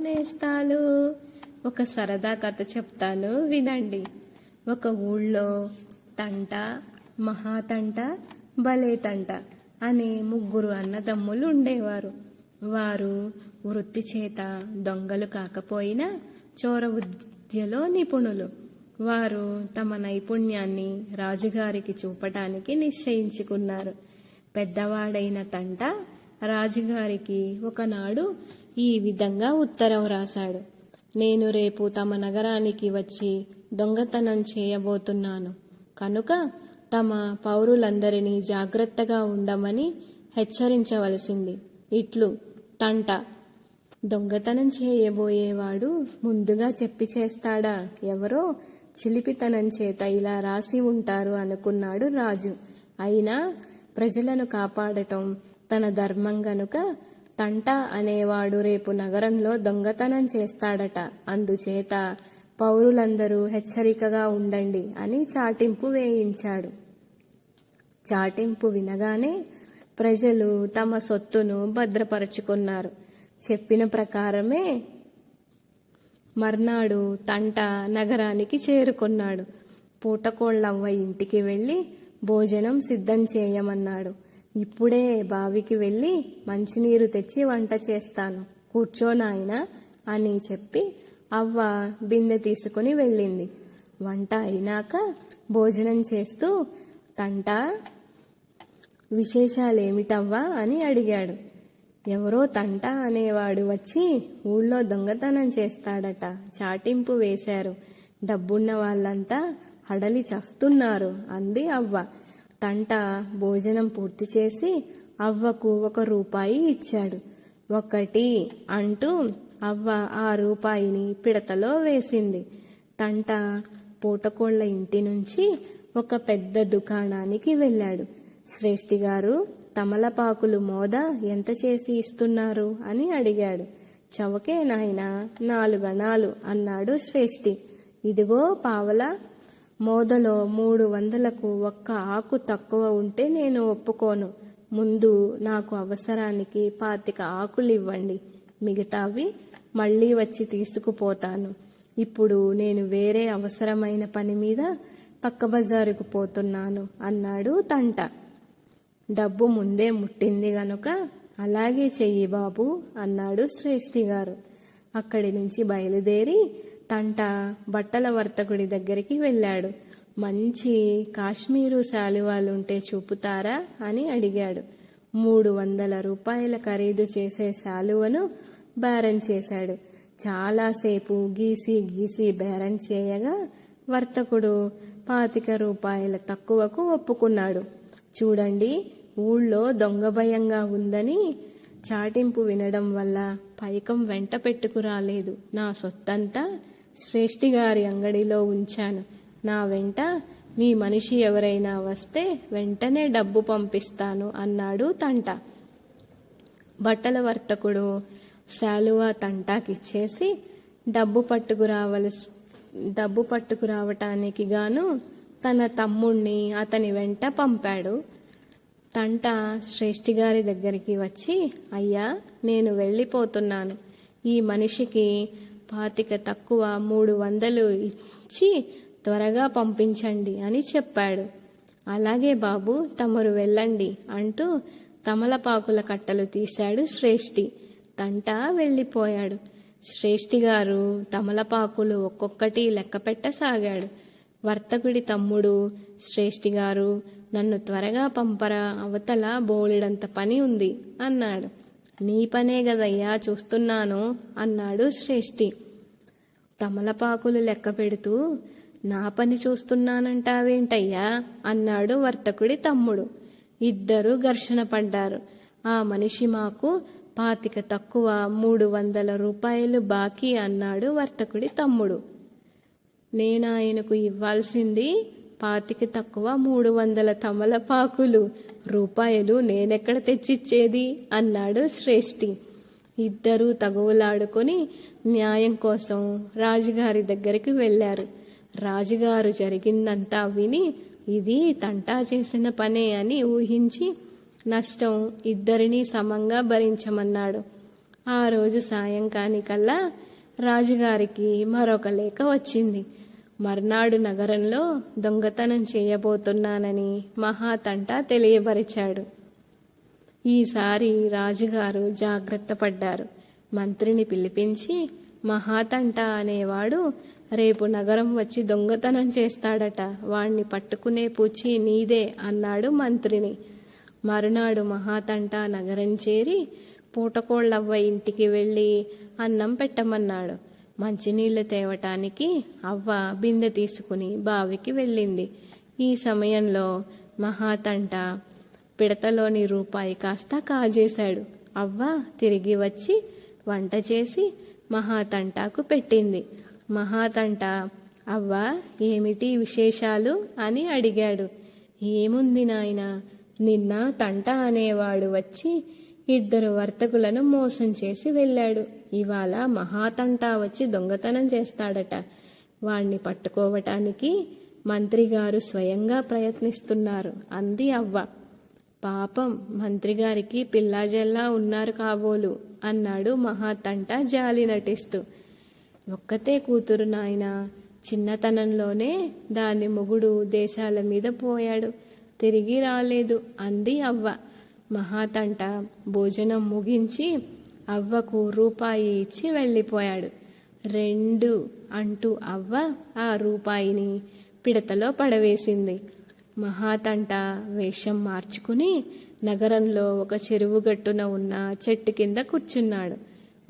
నేస్తాలు. ఒక సరదా కథ చెప్తాను వినండి. ఒక ఊళ్ళో తంట మహాతంట భలే తంట అనే ముగ్గురు అన్నదమ్ములు ఉండేవారు. వారు వృత్తి చేత దొంగలు కాకపోయినా చోర విద్యలో నిపుణులు. వారు తమ నైపుణ్యాన్ని రాజుగారికి చూపటానికి నిశ్చయించుకున్నారు. పెద్దవాడైన తంట రాజుగారికి ఒకనాడు ఈ విధంగా ఉత్తరం రాశాడు. నేను రేపు తమ నగరానికి వచ్చి దొంగతనం చేయబోతున్నాను. కనుక తమ పౌరులందరినీ జాగ్రత్తగా ఉండమని హెచ్చరించవలసింది. ఇట్లు తంట. దొంగతనం చేయబోయేవాడు ముందుగా చెప్పి చేస్తాడా? ఎవరో చిలిపితనం చేత ఇలా రాసి ఉంటారు అనుకున్నాడు రాజు. అయినా ప్రజలను కాపాడటం తన ధర్మం గనుక తంట అనేవాడు రేపు నగరంలో దొంగతనం చేస్తాడట. అందుచేత పౌరులందరూ హెచ్చరికగా ఉండండి అని చాటింపు వేయించాడు. చాటింపు వినగానే ప్రజలు తమ సొత్తును భద్రపరుచుకున్నారు. చెప్పిన ప్రకారమే మర్నాడు తంట నగరానికి చేరుకున్నాడు. పూటకోళ్ళవ్వ ఇంటికి వెళ్ళి భోజనం సిద్ధం చేయమన్నాడు. ఇప్పుడే బావికి వెళ్ళి మంచినీరు తెచ్చి వంట చేస్తాను. కూర్చోనాయన అని చెప్పి అవ్వ బిందె తీసుకుని వెళ్ళింది. వంట అయినాక భోజనం చేస్తూ తంట విశేషాలేమిటవ్వా? అని అడిగాడు. ఎవరో తంట అనేవాడు వచ్చి ఊళ్ళో దొంగతనం చేస్తాడట. చాటింపు వేశారు. డబ్బున్న వాళ్ళంతా హడలి చస్తున్నారు అంది అవ్వ. తంట భోజనం పూర్తి చేసి అవ్వకు ఒక రూపాయి ఇచ్చాడు. ఒకటి అంటూ అవ్వ ఆ రూపాయిని పిడతలో వేసింది. తంట పూటకోళ్ళ ఇంటి నుంచి ఒక పెద్ద దుకాణానికి వెళ్ళాడు. శ్రేష్ఠి గారు తమలపాకులు మోద ఎంత చేసి ఇస్తున్నారు? అని అడిగాడు. చవకే నాయన నాలుగణాలు అన్నాడు శ్రేష్ఠి. ఇదిగో పావల మోదలో మూడు వందలకు ఒక్క ఆకు తక్కువ ఉంటే నేను ఒప్పుకోను. ముందు నాకు అవసరానికి పాతిక ఆకులు ఇవ్వండి. మిగతావి మళ్ళీ వచ్చి తీసుకుపోతాను. ఇప్పుడు నేను వేరే అవసరమైన పని మీద పక్క బజారుకు పోతున్నాను అన్నాడు తంట. డబ్బు ముందే ముట్టింది గనుక అలాగే చెయ్యి బాబు అన్నాడు శ్రేష్ఠి గారు. అక్కడి నుంచి బయలుదేరి తంట బట్టల వర్తకుడి దగ్గరికి వెళ్ళాడు. మంచి కాశ్మీరు శాలువాలుంటే చూపుతారా అని అడిగాడు. మూడు వందల రూపాయల ఖరీదు చేసే శాలువను బేరం చేశాడు. చాలాసేపు గీసి గీసి బేరం చేయగా వర్తకుడు పాతిక రూపాయల తక్కువకు ఒప్పుకున్నాడు. చూడండి ఊళ్ళో దొంగ భయంగా ఉందని చాటింపు వినడం వల్ల పైకం వెంట పెట్టుకురాలేదు. నా సొత్తంతా శ్రేష్ఠి గారి అంగడిలో ఉంచాను. నా వెంట మీ మనిషి ఎవరైనా వస్తే వెంటనే డబ్బు పంపిస్తాను అన్నాడు తంట. బట్టల వర్తకుడు శాలువా తంటాకిచ్చేసి డబ్బు పట్టుకురావలసి డబ్బు పట్టుకురావటానికి గాను తన తమ్ముణ్ణి అతని వెంట పంపాడు. తంట శ్రేష్ఠి గారి దగ్గరికి వచ్చి అయ్యా నేను వెళ్ళిపోతున్నాను. ఈ మనిషికి పాతిక తక్కువ మూడు వందలు ఇచ్చి త్వరగా పంపించండి అని చెప్పాడు. అలాగే బాబు తమరు వెళ్ళండి అంటూ తమలపాకుల కట్టలు తీశాడు శ్రేష్ఠి. తంట వెళ్ళిపోయాడు. శ్రేష్ఠి గారు తమలపాకులు ఒక్కొక్కటి లెక్క పెట్టసాగాడు. వర్తకుడి తమ్ముడు శ్రేష్ఠి గారు నన్ను త్వరగా పంపరా అవతల బోలెడంత పని ఉంది అన్నాడు. నీ పనే గదయ్యా చూస్తున్నాను అన్నాడు శ్రేష్ఠి. తమలపాకులు లెక్క పెడుతూ నా పని చూస్తున్నానంటావేంటయ్యా? అన్నాడు వర్తకుడి తమ్ముడు. ఇద్దరు ఘర్షణ పడ్డారు. ఆ మనిషి మాకు పాతిక తక్కువ మూడు వందల రూపాయలు బాకీ అన్నాడు వర్తకుడి తమ్ముడు. నేనాయనకు ఇవ్వాల్సింది పాతికి తక్కువ మూడు వందల తమలపాకులు. రూపాయలు నేనెక్కడ తెచ్చిచ్చేది? అన్నాడు శ్రేష్ఠి. ఇద్దరూ తగువులాడుకొని న్యాయం కోసం రాజుగారి దగ్గరికి వెళ్ళారు. రాజుగారు జరిగిందంతా విని ఇది తంటా చేసిన పనే అని ఊహించి నష్టం ఇద్దరినీ సమంగా భరించమన్నాడు. ఆ రోజు సాయంకానికల్లా రాజుగారికి మరొక లేఖ వచ్చింది. మర్నాడు నగరంలో దొంగతనం చేయబోతున్నానని మహాతంట తెలియపరిచాడు. ఈసారి రాజుగారు జాగ్రత్త పడ్డారు. మంత్రిని పిలిపించి మహాతంట అనేవాడు రేపు నగరం వచ్చి దొంగతనం చేస్తాడట వాణ్ణి పట్టుకునే పూచి నీదే అన్నాడు మంత్రిని. మరునాడు మహాతంట నగరం చేరి పూటకోళ్ళవ్వ ఇంటికి వెళ్ళి అన్నం పెట్టమన్నాడు. మంచినీళ్ళు తేవటానికి అవ్వ బిందె తీసుకుని బావికి వెళ్ళింది. ఈ సమయంలో మహాతంట పిడతలోని రూపాయి కాస్త కాజేశాడు. అవ్వ తిరిగి వచ్చి వంట చేసి మహాతంటాకు పెట్టింది. మహాతంట అవ్వ ఏమిటి విశేషాలు? అని అడిగాడు. ఏముంది నాయనా నిన్న తంట అనేవాడు వచ్చి ఇద్దరు వర్తకులను మోసం చేసి వెళ్ళాడు. ఇవాళ మహాతంటా వచ్చి దొంగతనం చేస్తాడట. వాణ్ణి పట్టుకోవటానికి మంత్రిగారు స్వయంగా ప్రయత్నిస్తున్నారు. అంది అవ్వ. పాపం మంత్రిగారికి పిల్లాజల్లా ఉన్నారు కాబోలు అన్నాడు మహాతంట జాలి నటిస్తూ. ఒక్కతే కూతురు నాయన. చిన్నతనంలోనే దాని మొగుడు దేశాల మీద పోయాడు. తిరిగి రాలేదు అంది అవ్వ. మహాతంట. భోజనం ముగించి అవ్వకు రూపాయి ఇచ్చి వెళ్ళిపోయాడు. రెండు అంటూ అవ్వ ఆ రూపాయిని పిడతలో పడవేసింది. మహాతంట వేషం మార్చుకుని నగరంలో ఒక చెరువు గట్టున ఉన్న చెట్టు కింద కూర్చున్నాడు.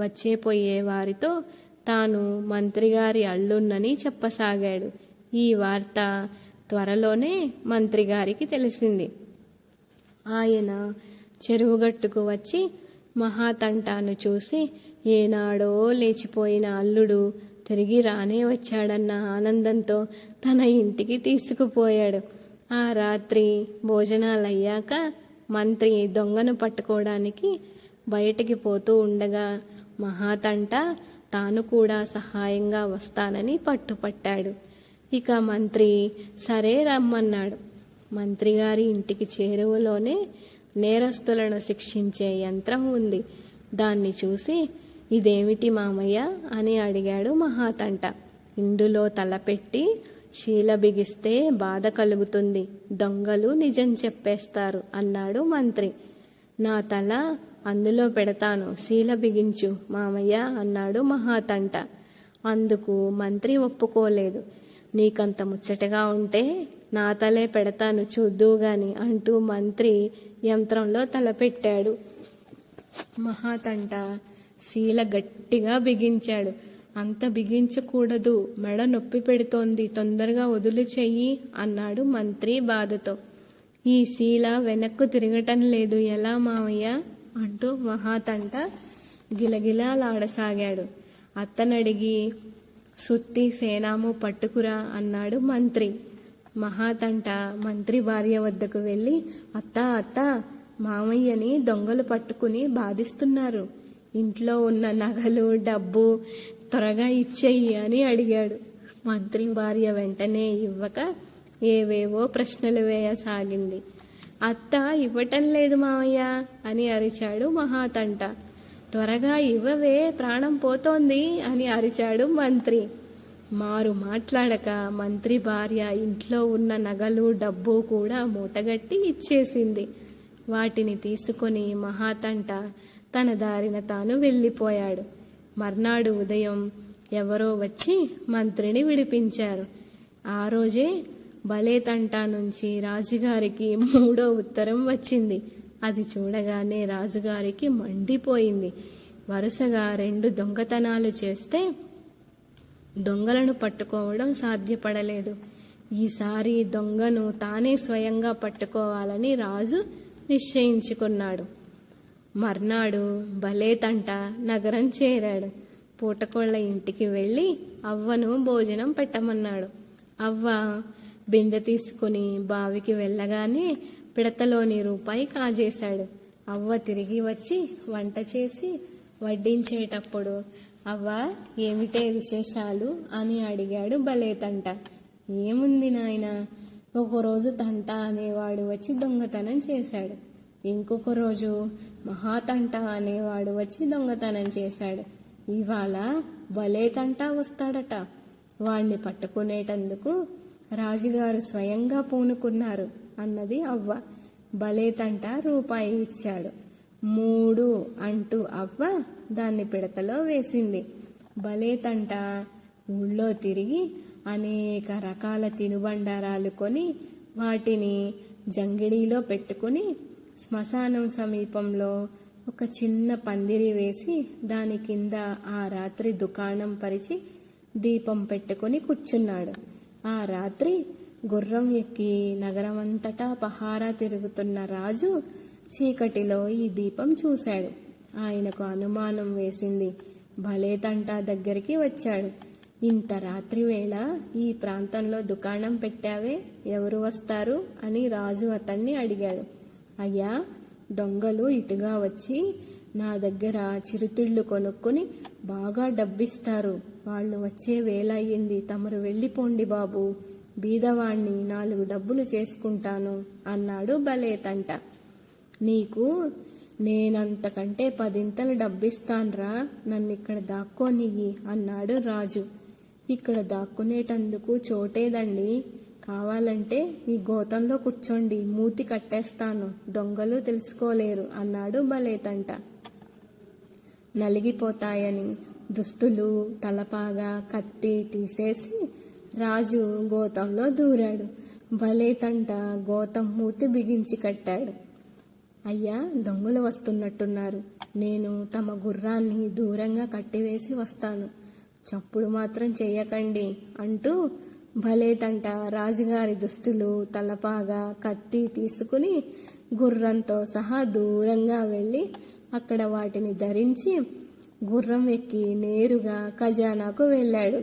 వచ్చే పోయే వారితో తాను మంత్రిగారి అల్లున్నని చెప్పసాగాడు. ఈ వార్త త్వరలోనే మంత్రిగారికి తెలిసింది. ఆయన చెరువుగట్టుకు వచ్చి మహాతంటాను చూసి ఏనాడో లేచిపోయిన అల్లుడు తిరిగి రానే వచ్చాడన్న ఆనందంతో తన ఇంటికి తీసుకుపోయాడు. ఆ రాత్రి భోజనాలయ్యాక మంత్రి దొంగను పట్టుకోవడానికి బయటికి పోతూ ఉండగా మహాతంట తాను కూడా సహాయంగా వస్తానని పట్టుపట్టాడు. ఇక మంత్రి సరే రమ్మన్నాడు. మంత్రి గారి ఇంటికి చేరువలోనే నేరస్తులను శిక్షించే యంత్రం ఉంది. దాన్ని చూసి ఇదేమిటి మామయ్య అని అడిగాడు మహాతంట. ఇందులో తలపెట్టి శీల బిగిస్తే బాధ కలుగుతుంది. దొంగలు నిజం చెప్పేస్తారు అన్నాడు మంత్రి. నా తల అందులో పెడతాను. శీల బిగించు మామయ్య అన్నాడు మహాతంట. అందుకు మంత్రి ఒప్పుకోలేదు. నీకంత ముచ్చటగా ఉంటే నా తలే పెడతాను చూద్దు గాని అంటూ మంత్రి యంత్రంలో తలపెట్టాడు. మహాతంట శీల గట్టిగా బిగించాడు. అంత బిగించకూడదు. మెడ నొప్పి పెడుతోంది. తొందరగా వదులు చెయ్యి అన్నాడు మంత్రి బాధతో. ఈ శీల వెనక్కు తిరగటం లేదు. ఎలా మామయ్య అంటూ మహాతంట గిలగిలాలాడసాగాడు. అత్తనడిగి సుత్తి సేనాము పట్టుకురా అన్నాడు మంత్రి. మహాతంట మంత్రి భార్య వద్దకు వెళ్ళి అత్త అత్త మామయ్యని దొంగలు పట్టుకుని బాధిస్తున్నారు. ఇంట్లో ఉన్న నగలు డబ్బు త్వరగా ఇచ్చేయి అని అడిగాడు. మంత్రి భార్య వెంటనే ఇవ్వక ఏవేవో ప్రశ్నలు వేయసాగింది. అత్త ఇవ్వటం లేదు మామయ్య అని అరిచాడు మహాతంట. త్వరగా ఇవ్వవే ప్రాణం పోతోంది అని అరిచాడు మంత్రి. మారు మాట్లాడక మంత్రి భార్య ఇంట్లో ఉన్న నగలు డబ్బు కూడా మూటగట్టి ఇచ్చేసింది. వాటిని తీసుకొని మహాతంట తన దారిన తాను వెళ్ళిపోయాడు. మర్నాడు ఉదయం ఎవరో వచ్చి మంత్రిని విడిపించారు. ఆ రోజే బలేతంట నుంచి రాజుగారికి మూడో ఉత్తరం వచ్చింది. అది చూడగానే రాజుగారికి మండిపోయింది. వరుసగా రెండు దొంగతనాలు చేస్తే దొంగలను పట్టుకోవడం సాధ్యపడలేదు. ఈసారి దొంగను తానే స్వయంగా పట్టుకోవాలని రాజు నిశ్చయించుకున్నాడు. మర్నాడు భలేతంట నగరం చేరాడు. పూటకోళ్ళ ఇంటికి వెళ్ళి అవ్వను భోజనం పెట్టమన్నాడు. అవ్వ బిందె తీసుకుని బావికి వెళ్ళగానే పిడతలోని రూపాయి కాజేశాడు. అవ్వ తిరిగి వచ్చి వంట చేసి వడ్డించేటప్పుడు అవ్వ ఏమిటే విశేషాలు? అని అడిగాడు భలేతంట ఏముంది నాయన? ఒకరోజు తంట అనేవాడు వచ్చి దొంగతనం చేశాడు. ఇంకొక రోజు మహాతంట అనేవాడు వచ్చి దొంగతనం చేశాడు. ఇవాళ భలే తంట వస్తాడట. వాణ్ణి పట్టుకునేటందుకు రాజుగారు స్వయంగా పూనుకున్నారు అన్నది అవ్వ. భలే తంట రూపాయి ఇచ్చాడు. మూడు అంటూ అవ్వ దాన్ని పిడతలో వేసింది. భలే తంట ఊళ్ళో తిరిగి అనేక రకాల తినుబండారాలు కొని వాటిని జంగిడీలో పెట్టుకుని శ్మశానం సమీపంలో ఒక చిన్న పందిరి వేసి దాని కింద ఆ రాత్రి దుకాణం పరిచి దీపం పెట్టుకుని కూర్చున్నాడు. ఆ రాత్రి గుర్రం ఎక్కి నగరమంతటా పహారా తిరుగుతున్న రాజు చీకటిలో ఈ దీపం చూశాడు. ఆయనకు అనుమానం వేసింది. భలే తంటా దగ్గరికి వచ్చాడు. ఇంత రాత్రి వేళ ఈ ప్రాంతంలో దుకాణం పెట్టావే? ఎవరు వస్తారు? అని రాజు అతన్ని అడిగాడు. అయ్యా దొంగలు ఇటుగా వచ్చి నా దగ్గర చిరుతిళ్ళు కొనుక్కొని బాగా డబ్బిస్తారు. వాళ్ళు వచ్చే వేళ అయ్యింది. తమరు వెళ్ళిపోండి బాబు. బీదవాణ్ణి నాలుగు డబ్బులు చేసుకుంటాను అన్నాడు భలే తంట. నీకు నేనంతకంటే పదింతలు డబ్బిస్తాన్రా నన్ను ఇక్కడ దాక్కోనియ్యి అన్నాడు రాజు. ఇక్కడ దాక్కునేటందుకు చోటేదండి. కావాలంటే ఈ గోతంలో కూర్చోండి మూతి కట్టేస్తాను దొంగలు తెలుసుకోలేరు అన్నాడు భలేతంట నలిగిపోతాయని దుస్తులు తలపాగా కత్తి తీసేసి రాజు గోతంలో దూరాడు. భలేతంట గోతం మూతి బిగించి కట్టాడు. అయ్యా దొంగలు వస్తున్నట్టున్నారు. నేను తమ గుర్రాన్ని దూరంగా కట్టివేసి వస్తాను. చప్పుడు మాత్రం చేయకండి అంటూ భలేతంట రాజుగారి దుస్తులు తలపాగా కత్తి తీసుకుని గుర్రంతో సహా దూరంగా వెళ్ళి అక్కడ వాటిని ధరించి గుర్రం ఎక్కి నేరుగా ఖజానాకు వెళ్ళాడు.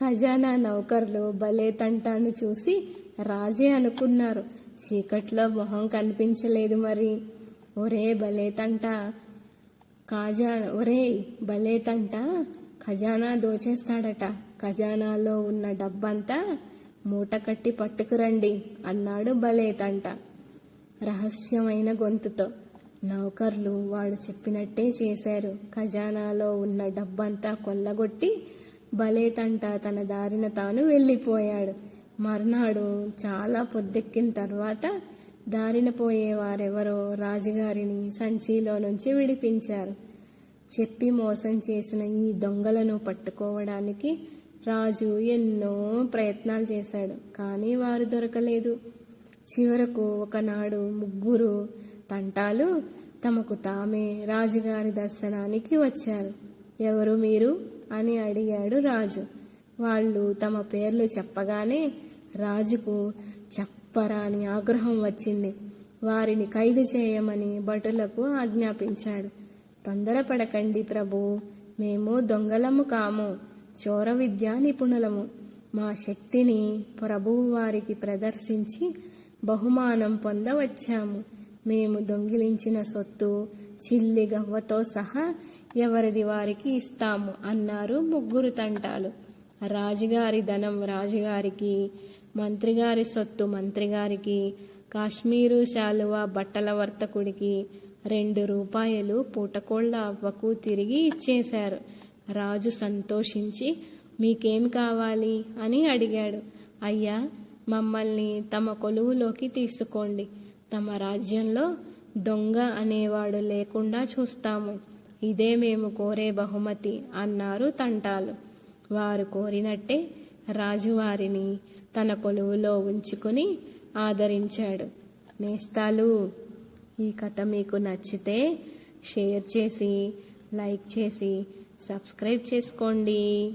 ఖజానా నౌకర్లు భలే తంటాను చూసి రాజే అనుకున్నారు. చీకట్లో మొహం కనిపించలేదు మరి. ఒరే భలే తంట కాజా ఒరే భలే తంట ఖజానా దోచేస్తాడట. ఖజానాలో ఉన్న డబ్బంతా మూట కట్టి పట్టుకురండి అన్నాడు భలే తంట రహస్యమైన గొంతుతో. నౌకర్లు వాడు చెప్పినట్టే చేశారు. ఖజానాలో ఉన్న డబ్బంతా కొల్లగొట్టి భలే తంట తన దారిన తాను వెళ్ళిపోయాడు. మర్నాడు చాలా పొద్దెక్కిన తర్వాత దారిన పోయేవారెవరో రాజుగారిని సంచిలో నుంచి విడిపించారు. చెప్పి మోసం చేసిన ఈ దొంగలను పట్టుకోవడానికి రాజు ఎన్నో ప్రయత్నాలు చేశాడు కానీ వారు దొరకలేదు. చివరకు ఒకనాడు ముగ్గురు తంటాలు తమకు తామే రాజుగారి దర్శనానికి వచ్చారు. ఎవరు మీరు? అని అడిగాడు రాజు. వాళ్ళు తమ పేర్లు చెప్పగానే రాజుకు చప్పరాని ఆగ్రహం వచ్చింది. వారిని ఖైదు చేయమని భటులకు ఆజ్ఞాపించాడు. తొందరపడకండి ప్రభు మేము దొంగలము కాము చోర విద్యా నిపుణులము. మా శక్తిని ప్రభువు వారికి ప్రదర్శించి బహుమానం పొందవచ్చాము. మేము దొంగిలించిన సొత్తు చిల్లి గవ్వతో సహా ఎవరిది వారికి ఇస్తాము అన్నారు ముగ్గురు తంటాలు. రాజుగారి ధనం రాజుగారికి మంత్రిగారి సొత్తు మంత్రిగారికి కాశ్మీరు శాలువా బట్టల వర్తకుడికి రెండు రూపాయలు పూటకోళ్ళ అవ్వకు తిరిగి ఇచ్చేశారు. రాజు సంతోషించి మీకేం కావాలి? అని అడిగాడు. అయ్యా మమ్మల్ని తమ కొలువులోకి తీసుకోండి. తమ రాజ్యంలో దొంగ అనేవాడు లేకుండా చూస్తాము. ఇదే మేము కోరే బహుమతి అన్నారు తంటాలు. వారు కోరినట్టే రాజువారిని తన కొలువులో ఉంచుకుని ఆదరించాడు. నేస్తాలు ఈ కథ మీకు నచ్చితే షేర్ చేసి లైక్ చేసి సబ్స్క్రైబ్ చేసుకోండి.